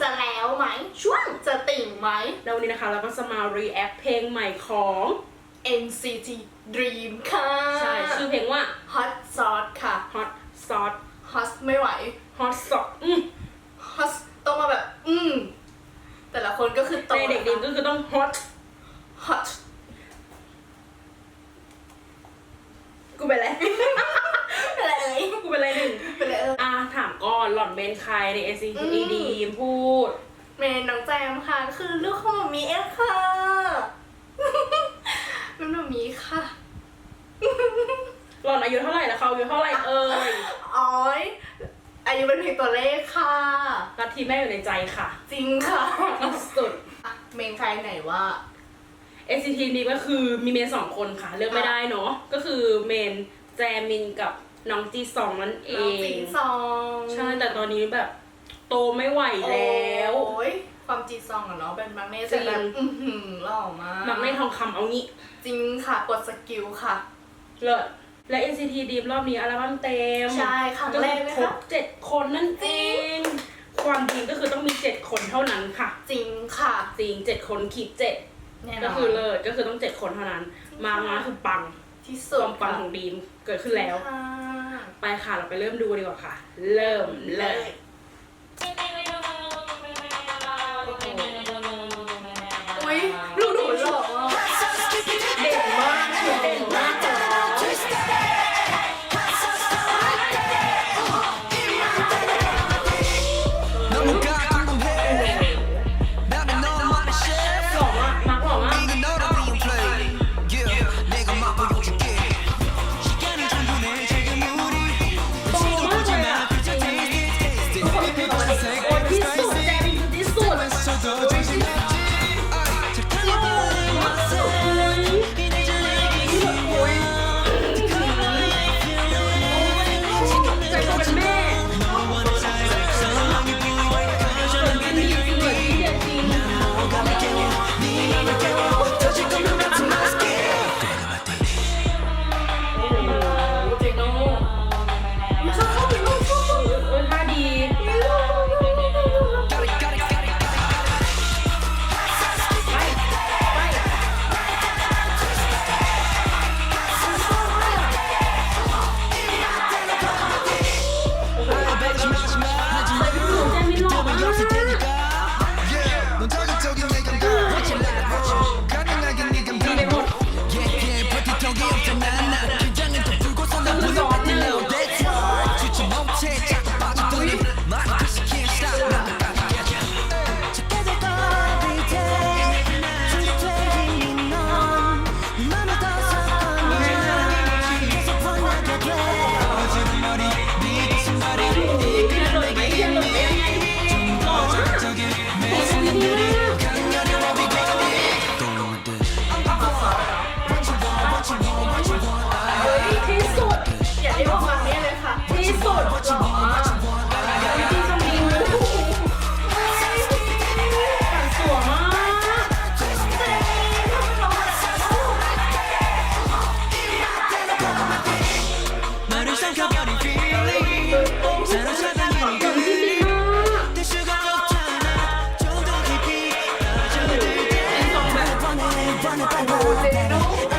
จะแล้วไหม ช่วงจะติ่งไหม แล้ววันนี้นะคะเราก็จะมา react เพลงใหม่ของ NCT Dream ค่ะใช่ชื่อเพลงว่า Hot Sauce ค่ะ hot sauce Hot ไม่ไหว hot sauce อืม Hot ต้องมาแบบ อืม แต่ละคนก็คือโตในเด็กดีก็คือต้อง hot Hot กูเป็นอะ อนหล่อนเป็นใครใน NCT อืมดีมพูด เมนน้องแจมค่ะ คือลูกของหมามีเอฟค่ะเป็นหมามีค่ะ หล่อนอายุเท่าไหร่แล้วเขาอายุเท่าไหร่เอ่ยอ๋อยอายุเป็นเพียงตัวเลขค่ะ ลัทธิแม่อยู่ในใจค่ะจริงค่ะที่สุด เมนใครไหนว่า NCT นี้ก็คือมีเมนสองคนค่ะ เลือกไม่ได้เนาะก็คือเมนแจมินกับ น้องจีซองนั่นเอน้องจิงงซองใช่แต่ตอนนี้แบบ โตไม่ไหวแล้ว โอ้ยความจีซองอะเนาะเป็นมักเน่แต่แบบจริง อื้อหือหล่อมากมักในทองคำเอางี้ จริงค่ะกดสกิลค่ะ เลิศและ NCT Dream รอบนี้อัลบั้มเต็มใช่ครั้งก็แรคืกอเลยครบค่ะเจ็ดคนนั่นจเอริงงความจริงก็คือต้องมีเจ็ดคนเท่านั้นค่ะ จริงค่ะจริงเจ็ดคนขีดเจ็ดแน่นก็อนคือเลิศก็คือต้องเจ็ดคนเท่านั้น มามาคือปังที่คสุดวามปังของดีมเกิดขึ้นแล้ว ค่ะ ไปค่ะเราไปเริ่มดูดีกว่าค่ะ เริ่มเลยอุ้ย wanna ball.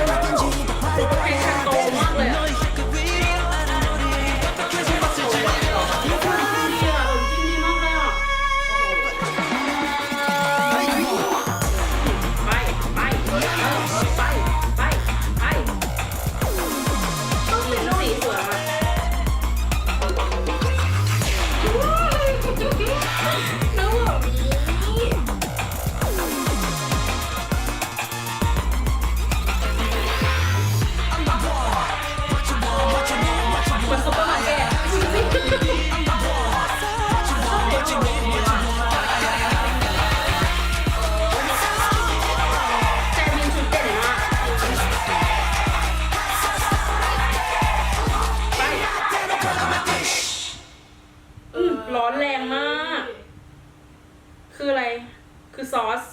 คือซอส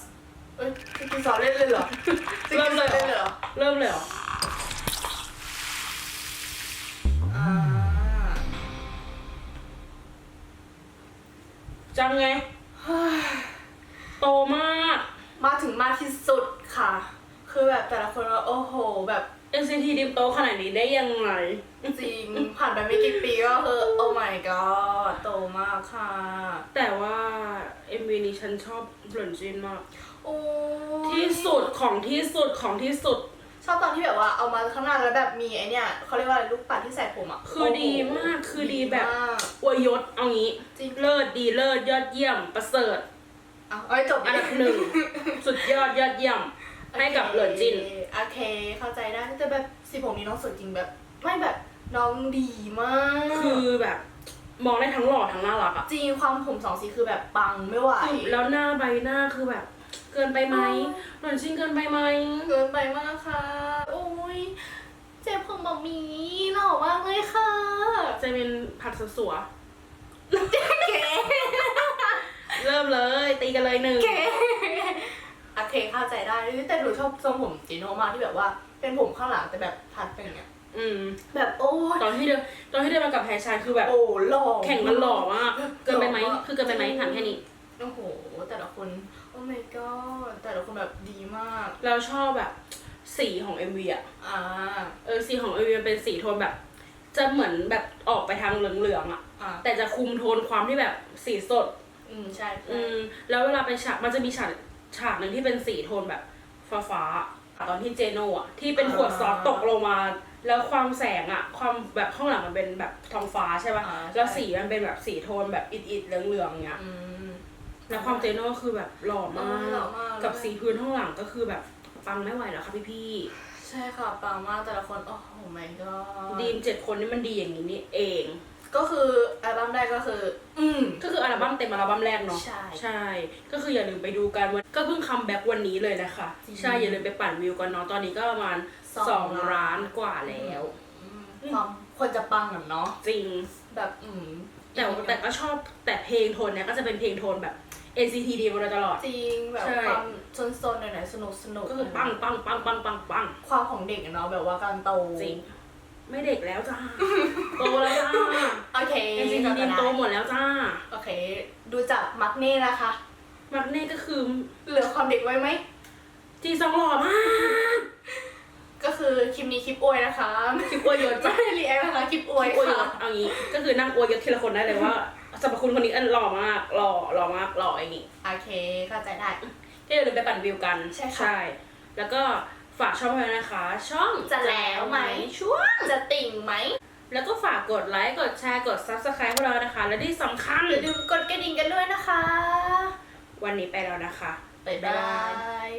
เอ้ยคือสอนเล่นเลยเหรอเริ่มเลยเล่นเลยเหรอเริ่มเลยเหรอ อ่าจังไงโตมาก มาถึงมากที่สุดค่ะ คือแบบแต่ละคนว่าโอ้โห แบบ NCT ดิมโตขนาดนี้ได้ยังไง จริง ผ่านไปไม่กี่ปีก็คือ โอ้ my god โตมากค่ะ แต่ว่า MV นี้ฉันชอบเหลินจินมาก โอ้ยที่สุดของที่สุดของที่สุด ชอบตอนที่แบบว่าเอามาข้างหน้าแล้วแบบมีไอเนี่ยเขาเรียกว่าอะไรลูกปัดที่ใส่ผมอะคือดีมากคือดีแบบ มาก อวยยศเอางี้จริง เลิศดีเลิศยอดเยี่ยมประเสริฐ เอาเอาให้จบอันดับหนึ่งสุดยอดยอดเยี่ยม ให้กับเหลินจิน โอเค เข้าใจได้แต่แบบสีผมนี้น้องสวยจริงแบบ ไม่แบบน้องดีมาก คือแบบ มองได้ทั้งหล่อทั้งน่ารักอะจริงความผมสองสีคือแบบปังไม่ไหวคือแล้วหน้าใบหน้าคือแบบ เกินไปไหมอ๋อเหลินจินเกินไปไหมเกินไปมากค่ะ โอ้ยเจ็บผมแบบมีหล่อมากเลยค่ะจะเป็นผัดสัวเก๋ๆเริ่มเลย ตีกันเลยหนึ่งเก๋โอเคเข้าใจได้แต่หนูชอบทรงผมจีโนมากที่แบบว่า เป็นผมข้างหลังแต่แบบพัดเป็นอย่างเงี้ย อืม แบบโอ้ยตอนที่เดินตอนที่เดินมากับแพรชายคือแบบ โอ้หล่อแข่งกันหล่อมากเกินไปไหมล่ากคือเกินไปไหมถามแค่นี้ โอ้โห แต่ละคน โอ้ my god แต่ละคนแบบดีมากแล้วชอบแบบ สีของ MV อะอ่า เออสีของ MV มันเป็นสีโทนแบบ จะเหมือนแบบออกไปทางเหลืองๆอะ อ่า แต่จะคุมโทนความที่แบบสีสด อืม ใช่ใช่อืมแล้วเวลาไปฉากมันจะมีฉากฉากหนึ่งที่เป็นสีโทนแบบฟ้าฟ้าๆตอนที่เจโน่อะที่เป็นขวดซอสตกลงมา แล้วความแสงอะความแบบข้างหลังมันเป็นแบบท้องฟ้าใช่ป่ะ อ่าใช่ แล้วสีมันเป็นแบบสีโทนแบบอิดๆเหลืองๆเงี้ย อืม แล้วความเจโน่คือแบบหล่อมาเออหล่อกมากกับสีพื้นข้างหลังก็คือแบบปังไม่ไหวแล้วค่ะพี่พี่ใช่ค่ะปังมากแต่ละคน โอ้โห my god ๆดีมเจ็ดคนนี่มันดีอย่างนี้นี่เอง ก็คืออัลบั้มแรกก็คือ อืม ก็คืออัลบั้มเต็มอัลบั้มแรกเนาะใช่ ใช่ ก็คืออย่าลืมไปดูกันวันก็เพิ่งคัมแบ็กวันนี้เลยนะคะ จริง ใช่ อย่าลืมไปปั่นวิวกันเนาะ ตอนนี้ก็ประมาณสองสองล้านกว่าแล้ว อืมความควรจะปังอะเนาะจริง แบบอืมแต่แต่ก็ชอบแต่เพลงโทนเนี้ยก็จะเป็นเพลงโทนแบบ NCT ดีมาโดยตลอด จริงแบบใช่ ความซนๆหน่อยๆสนุกสนุกก็คือปังปังปังปังปังปังความของเด็กอะเนาะแบบว่าการโตจริง ไม่เด็กแล้วจ้า โตแล้วจ้าโอเค NCT ดีโตหมดแล้วจ้า โอเค ดูจากมักเน่นะคะ มักเน่ก็คือเหลือความเด็กไว้ไหมจีซองหล่อมาก ก็คือคลิปนี้คลิปอวยนะคะคลิปอวยยศไม่จ้าได้รีแอคนะคะคลิปอวยอวยยค่ะศเอางี้ ก็คือนั่งอวยยศทีละคนได้เลยว่าสรรพคุณคนนี้อันหล่อมาก หล่อ หล่อมาก หล่ออย่างงี้โอเคเข้าใจได้ก็อย่าลืมไปปั่นวิวกัน ใช่ค่ะ แล้วก็ ฝากช่องไว้นะคะ ช่องจะแล้วไหม ช่วงจะติ่งไหม แล้วก็ฝากกดไลค์กดแชร์กด subscribe พวกเรานะคะ และที่สำคัญอย่าลืมกดกระดิ่งกันด้วยนะคะ วันนี้ไปแล้วนะคะ บ๊ายบาย